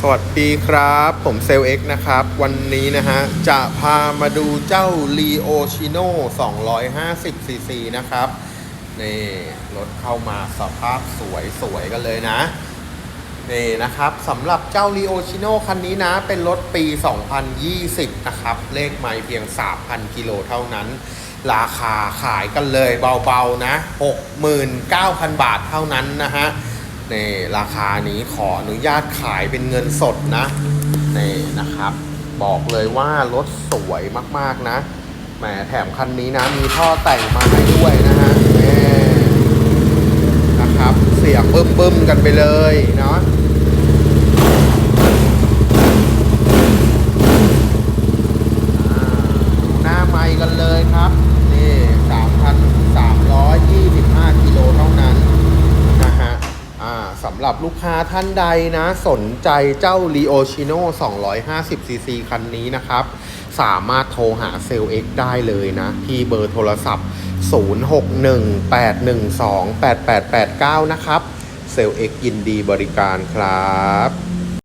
สวัสดีครับ ผมเซลเอ็กนะครับ วันนี้นะฮะ จะพามาดูเจ้า l e o c h i n o 250 cc นะครับ นี่ รถเข้ามาสภาพสวยสวยๆกันเลยนะ นี่นะครับสำหรับเจ้า l e o c h i n o คันนี้นะ เป็นรถปี 2020 นะครับ เลขไม่เพียง 3,000 กิโลเท่านั้น ราคาขายกันเลยเบาๆนะ 69,000 บาทเท่านั้นนะฮะ นี่ราคานี้ขออนุญาตขายเป็นเงินสดนะนี่นะครับ บอกเลยว่ารถสวยมากๆนะแหมแถมคันนี้นะมีท่อแต่งมาให้ด้วยนะฮะนี่นะครับ เสียงบึ้มๆกันไปเลยเนาะอ่าดูหน้าไมค์กันเลยครับ นี่ 3,325 กิโลเท่านั้น นะฮะ อ่าสำหรับลูกค้าท่านใดนะ สนใจเจ้า l e o c h i n o 250cc คันนี้นะครับ สามารถโทรหาเซลล์ X ได้เลยนะ ที่เบอร์โทรศัพท์ 0618128889 นะครับ เซลล์ X ยินดีบริการครับ